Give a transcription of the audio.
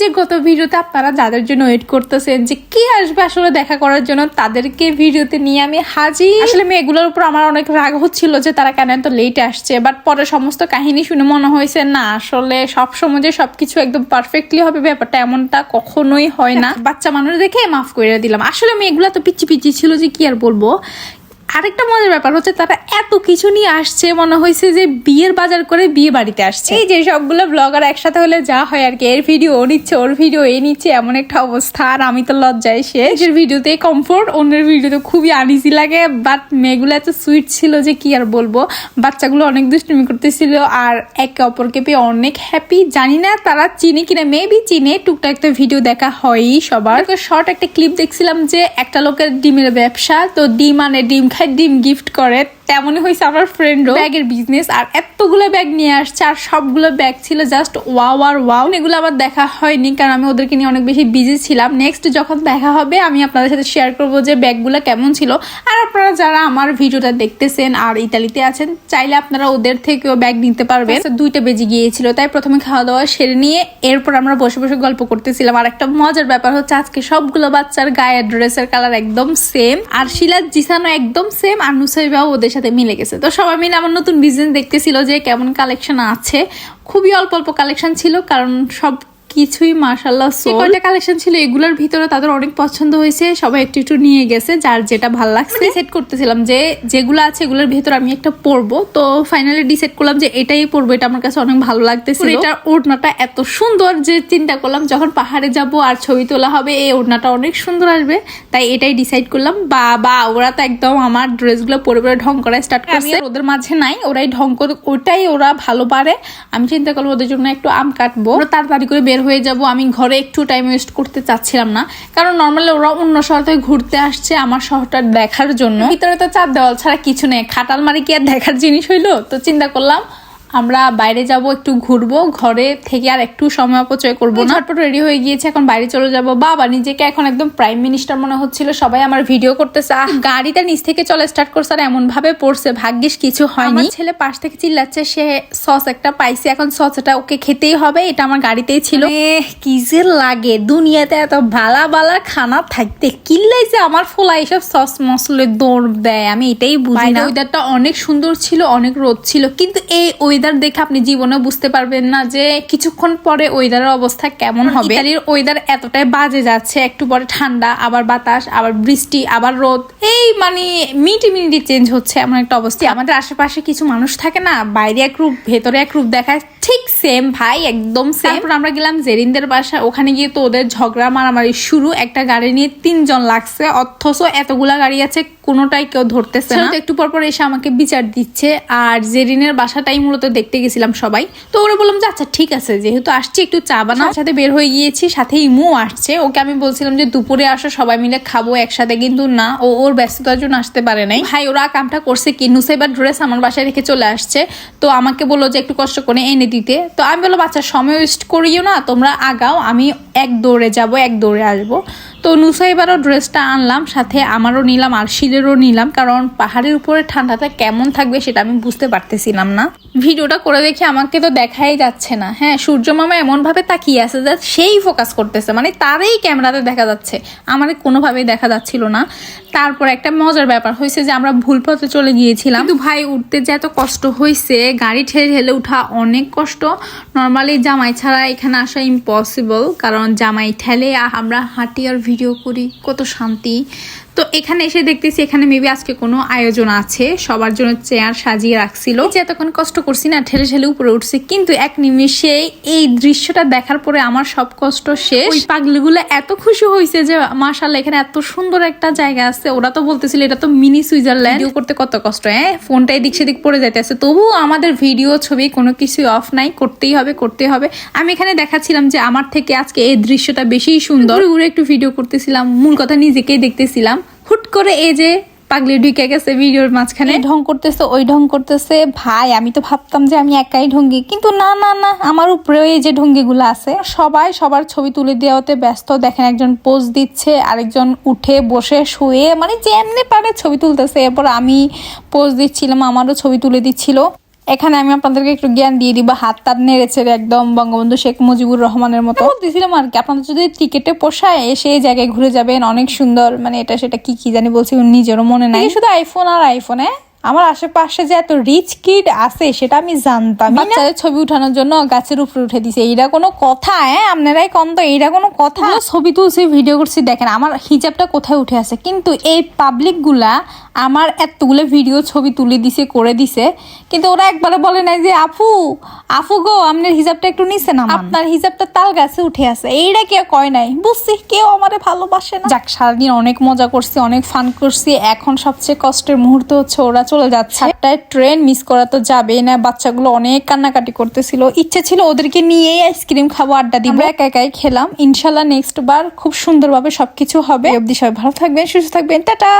যে গত ভিডিওতে আপনারা যাদের জন্য ওয়েট করতেছেন যে কি আসবে আসলে দেখা করার জন্য তাদেরকে ভিডিওতে নিয়ে আমি হাজির। আসলে মেয়েগুলোর উপর আমার অনেক রাগ হচ্ছিল যে তারা কেন এত লেট আসছে বাট পরে সমস্ত কাহিনী শুনে মনে হয়েছে না আসলে সব সময় যে সবকিছু একদম পারফেক্টলি হবে ব্যাপারটা এমনটা কখনোই হয় না। বাচ্চা মানুষ দেখে মাফ করে দিলাম। আসলে মেয়েগুলো তো পিচি পিচি ছিল যে কি আর বলব? আরেকটা মজার ব্যাপার হচ্ছে তারা এত কিছু নিয়ে আসছে মনে হয়েছে যে বিয়ের বাজার করে বিয়ে বাড়িতে আসছে। এই যে সবগুলো ব্লগার একসাথে হলে যা হয় আর কি এর ভিডিও ও নিচ্ছে ওর ভিডিও এ নিচ্ছে এমন একটা অবস্থা আর আমি তো লজ্জায় শেষ। এর ভিডিওতে কমফোর্ট অন্যের ভিডিওতে খুবই আনইজি লাগে বাট মেয়েগুলো এত সুইট ছিল যে কি আর বলব। বাচ্চাগুলো অনেক দুষ্টুমি করতেছিল আর একে অপরকে পেয়ে অনেক হ্যাপি জানি না তারা চিনে কিনা মেবি চিনে টুকটাক তো ভিডিও দেখা হয়ই সবার। শর্ট একটা ক্লিপ দেখছিলাম যে একটা লোকের ডিমের ব্যবসা তো ডিম আনে ডিম খায় ডিম গিফট করে তেমনই হয়েছে আমার ফ্রেন্ডও ব্যাগের বিজনেস আর এতগুলো ব্যাগ নিয়ে আসছে আর সবগুলো ব্যাগ ছিল জাস্ট ওয়াও আর ওয়াও এগুলো আমার দেখা হয়নি কারণ আমি ওদেরকে নিয়ে অনেক বেশি বিজি ছিলাম। নেক্সট যখন দেখা হবে আমি আপনাদের সাথে শেয়ার করব যে ব্যাগগুলো কেমন ছিল। আর আপনারা যারা আমার ভিডিওটা দেখতেছেন আর ইতালিতে আছেন চাইলে আপনারা ওদের থেকেও ব্যাগ নিতে পারবেন। তো দুইটা বেজে গিয়েছিল তাই প্রথমে খাওয়া দাওয়া সেরে নিয়ে এরপর আমরা বসে বসে গল্প করতেছিলাম। আর একটা মজার ব্যাপার হচ্ছে আজকে সবগুলো বাচ্চার গায়ের ড্রেসের কালার একদম সেম আর শিলার জিসানো একদম সেম আর নুসাইবাও ওদের সাথে মিলে গেছে। তো সবাই মিলে আমার নতুন বিজনেস দেখতেছিল যে কেমন কালেকশন আছে। খুবই অল্প অল্প কালেকশন ছিল, কারণ সব কিছুই মার্শাল্লাহ কয়টা কালেকশন ছিল এগুলোর ভিতরে তাদের অনেক পছন্দ হয়েছে। সবাই একটু একটু নিয়ে গেছে যার যেটা ভালো লাগছে। ডিসাইড করতেছিলাম যে যেগুলো আছে এগুলোর ভিতরে আমি একটা পরবো। তো ফাইনালি ডিসাইড করলাম যে এটাই পরবো এটা আমার কাছে অনেক ভালো লাগতেছিল। এটার ওড়নাটা এত সুন্দর যে চিন্তা করলাম যখন পাহাড়ে যাব আর ছবি তোলা হবে এই ওড়নাটা অনেক সুন্দর আসবে। তাই এটাই ডিসাইড করলাম। বা বা ওরা তো একদম আমার ড্রেসগুলো পরে পরে ঢং করা স্টার্ট করছে। ওদের মাঝে নাই ওরাই ঢং করে ওটাই ওরা ভালো পারে। আমি চিন্তা করব ওদের জন্য একটু আম কাটবো। তাড়াতাড়ি করে বের হয়ে যাব, আমি ঘরে একটু টাইম ওয়েস্ট করতে চাচ্ছিলাম না। কারণ নর্মালি ওরা অন্য শহর থেকে ঘুরতে আসছে আমার শহরটা দেখার জন্য। ভিতরে তো চার দেওয়াল ছাড়া কিছু নেই। খাটাল মারি কি আর দেখার জিনিস হইল? তো চিন্তা করলাম আমরা বাইরে যাব একটু ঘুরবো ঘরে থেকে আর একটু সময় অপচয় করব না। ঝটপট রেডি হয়ে গিয়েছে এখন বাইরে চলে যাব। বাবা নিজেকে এখন একদম প্রাইম মিনিস্টার মনে হচ্ছিল সবাই আমার ভিডিও করতেছে। গাড়িটা নিচ থেকে চলে স্টার্ট করছে আর এমন ভাবে পড়ছে ভাগ্যিস কিছু হয়নি। ছেলে পাশ থেকে চিল্লাচ্ছে সে সস একটা পাইছে এখন সসটা ওকে খেতেই হবে এটা আমার গাড়িতেই ছিল। কি যে লাগে দুনিয়াতে এত ভালা বালা খানা থাকতে কিল্লাইছে আমার ফোলা এইসব সস মশলে দৌড় দেয় আমি এটাই বুঝি না। ওয়েদারটা অনেক সুন্দর ছিল অনেক রোদ ছিল কিন্তু এই ওয়েদার দেখে আপনি জীবনে বুঝতে পারবেন না যে কিছুক্ষণ পরে ওয়েদারের অবস্থা কেমন হবে। ইতালির ওয়েদার এতটাই বাজে যাচ্ছে একটু পরে ঠান্ডা আবার বাতাস আবার বৃষ্টি আবার রোদ। এই মানে মিনিটে মিনিটে চেঞ্জ হচ্ছে এমন একটা অবস্থা। আমাদের আশেপাশে কিছু মানুষ থাকে না বাইরে এক রূপ ভেতরে এক রূপ দেখায় ঠিক সেম ভাই একদম সেম তারপর আমরা গেলাম জেরিনদের বাসা। ওখানে গিয়ে তো ওদের ঝগড়া মারামারি শুরু। একটা গাড়ি নিয়ে তিনজন লাগছে। অথচ এতগুলা গাড়ি আছে কোনোটাই কেউ ধরতেছে না। একটু পর পর এসে আমাকে বিচার দিচ্ছে। আর জেরিনের বাসাটাই মূলত দেখতে গেছিলাম সবাই। তো ওরা বললাম যে আচ্ছা ঠিক আছে যেহেতু আসছি একটু চা বানাও। সাথে বের হয়ে গিয়েছি সাথে ইমু আসছে। ওকে আমি বলছিলাম যে দুপুরে আসো সবাই মিলে খাব একসাথে। কিন্তু না ও ওর ব্যস্ততার জন্য আসতে পারে নাই। ভাই ওরা কামটা করছে কি? নুসাইবার ড্রেস আমার বাসায় রেখে চলে আসছে। তো আমাকে বলল যে একটু কষ্ট করে এনে দিতে। তো আমি বললাম বাচ্চা সময় ওয়েস্ট করিও না, তোমরা আগাও, আমি এক দৌড়ে যাব, এক দৌড়ে আসব। তো নুসাইবারও ড্রেসটা আনলাম, সাথে আমারও নিলাম আর শিলেরও নিলাম, কারণ পাহাড়ের উপরে ঠান্ডাটা কেমন থাকবে সেটা আমি বুঝতে পারতেছিলাম না। ভিডিওটা করে দেখে আমাকে তো দেখাই যাচ্ছে না। হ্যাঁ সূর্য মামা এমনভাবে তাকিয়ে আছে যে সেই ফোকাস করতেছে মানে তারই ক্যামেরাতে দেখা যাচ্ছে। আমার কোনোভাবেই দেখা যাচ্ছিল না। তারপর একটা মজার ব্যাপার হয়েছে যে আমরা ভুল পথে চলে গিয়েছিলাম। কিন্তু ভাই, উঠতে যে এত কষ্ট হয়েছে, গাড়ি ঠেলে ঠেলে উঠা অনেক কষ্ট। নর্মালি জামাই ছাড়া এখানে আসা ইম্পসিবল কারণ জামাই ঠেলে আমরা হাঁটি আর ভিডিও করি কত শান্তি। তো এখানে এসে দেখতেছি এখানে মেবি আজকে কোনো আয়োজন আছে। সবার জন্য চেয়ার সাজিয়ে রাখছিল। যে এতক্ষণ কষ্ট করছি না ঠেলে ঠেলে উপরে উঠছে। কিন্তু এক নিমিষে এই দৃশ্যটা দেখার পরে আমার সব কষ্ট শেষ। ওই পাগলিগুলো এত খুশি হয়েছে যে মাশাল্লাহ এখানে এত সুন্দর একটা জায়গা আছে। ওরা তো বলতেছিল এটা তো মিনি সুইজারল্যান্ড। ভিডিও করতে কত কষ্ট হ্যাঁ? ফোনটা এদিক সেদিক পড়ে যাইতেছে। তবুও আমাদের ভিডিও ছবি কোনো কিছু অফ নাই। করতেই হবে করতেই হবে। আমি এখানে দেখাচ্ছিলাম যে আমার থেকে আজকে এই দৃশ্যটা বেশি সুন্দর। ঘুরে একটু ভিডিও করতেছিলাম। মূল কথা নিজেকেই দেখতেছিলাম। করে এই যে পাগলি ঢুকে গেছে ভিডিওর মাঝখানে। ঢং করতেছে, ওই ঢং করতেছে। ভাই, আমি তো ভাবতাম যে আমি একাই ঢঙ্গি। কিন্তু না না না, আমার উপরেও এই যে ঢঙ্গিগুলো আছে, সবাই সবার ছবি তুলে দেওয়াতে ব্যস্ত। দেখেন একজন পোজ দিচ্ছে, আরেকজন উঠে বসে শুয়ে মানে যেমনি পারে ছবি তুলতেছে। এরপর আমি পোজ দিচ্ছিলাম, আমারও ছবি তুলে দিচ্ছিল। এখানে আমি আপনাদেরকে একটু জ্ঞান দিয়ে দিব হাত তাত নেড়েছে একদম বঙ্গবন্ধু শেখ মুজিবুর রহমানের মতো। দিয়েছিলাম আর কি আপনাদের যদি টিকেটে পোষায় এসে এই জায়গায় ঘুরে যাবেন অনেক সুন্দর মানে এটা সেটা কি কি জানি বলছি নিজেরও মনে নাই। শুধু আইফোন আর আইফোনে আমার আশেপাশে যে এত রিচ কিড আছে সেটা আমি জানতাম বাচ্চাদের ছবি উঠানোর জন্য গাছের উপরে উঠে দিছে। এইটা কোনো কথা হ্যাঁ? আপনারাই কম তো এইটা কোনো কথা। ছবি তুলছি ভিডিও করছি দেখেন আমার হিজাবটা কোথায় উঠে আছে। কিন্তু এই পাবলিকগুলা আমার এতগুলো ভিডিও ছবি তুলে দিছে করে দিছে। কিন্তু ওরা একবারে বলে নাই যে আপু আপু গো আপনার হিজাবটা একটু নিচে না আপনার হিজাবটা তাল গাছে উঠে আছে। এইটা কেউ কয় নাই। বুঝছি কেউ আমারে ভালোবাসে না। যাক সারাদিন অনেক মজা করছি অনেক ফান করছি। এখন সবচেয়ে কষ্টের মুহূর্ত হচ্ছে ওরা চলে যাচ্ছে। একটা ট্রেন মিস করা তো যাবে না বাচ্চাগুলো অনেক কান্নাকাটি করতেছিল। ইচ্ছে ছিল ওদেরকে নিয়েই আইসক্রিম খাব আড্ডা দিব। একা একাই খেলাম। ইনশাল্লাহ নেক্সট বার খুব সুন্দরভাবে সবকিছু হবে। অবধি সবাই ভালো থাকবেন সুস্থ থাকবেন। টাটা!